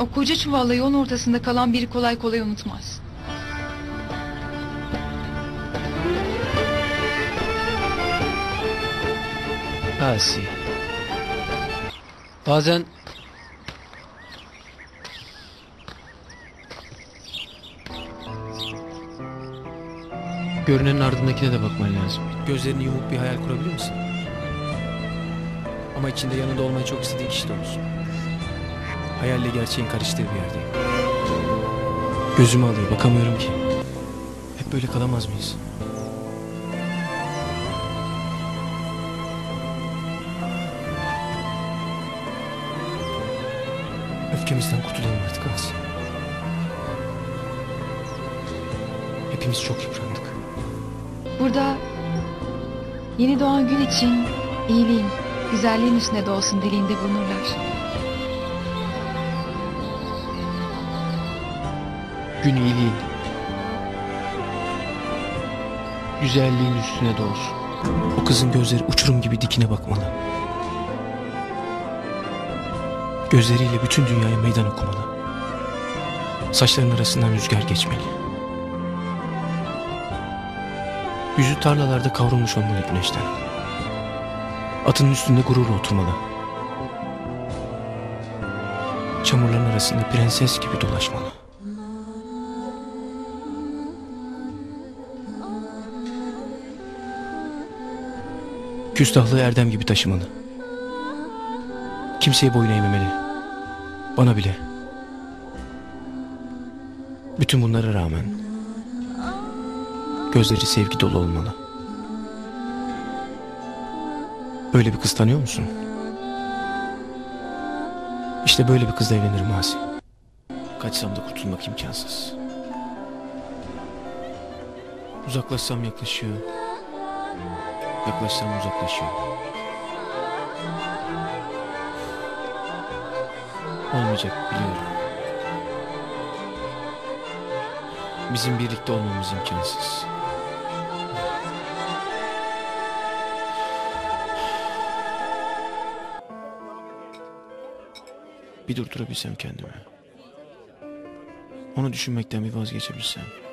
O koca çuvalla yolun ortasında kalan biri kolay kolay unutmaz. Asi. Bazen görünenin ardındakine de bakman lazım. Gözlerini yumup bir hayal kurabilir misin? Ama içinde yanında olmayı çok istediğin kişi de olsun. Hayalle gerçeğin karıştığı bir yerdeyim. Gözümü alıyor, bakamıyorum ki. Hep böyle kalamaz mıyız? Öfkemizden kurtulalım artık Asi. Hepimiz çok yıprandık. Burada yeni doğan gün için iyiliğin, güzelliğin üstüne doğsun dileğinde bulunurlar. Gün iyiliğin, güzelliğin üstüne doğsun. O kızın gözleri uçurum gibi dikine bakmalı. Gözleriyle bütün dünyaya meydan okumalı. Saçlarının arasından rüzgar geçmeli. Yüzü tarlalarda kavrulmuş olmalı güneşten. Atının üstünde gururla oturmalı. Çamurların arasında prenses gibi dolaşmalı. Küstahlığı erdem gibi taşımalı. Kimseye boyun eğmemeli. Bana bile. Bütün bunlara rağmen gözleri sevgi dolu olmalı. Böyle bir kız tanıyor musun? İşte böyle bir kızla evlenirim Asi. Kaçsam da kurtulmak imkansız. Uzaklaşsam yaklaşıyor. Yaklaşsam uzaklaşıyor. Olmayacak biliyorum. Bizim birlikte olmamız imkansız. Bir durdurabilsem kendimi. Onu düşünmekten bir vazgeçebilsem.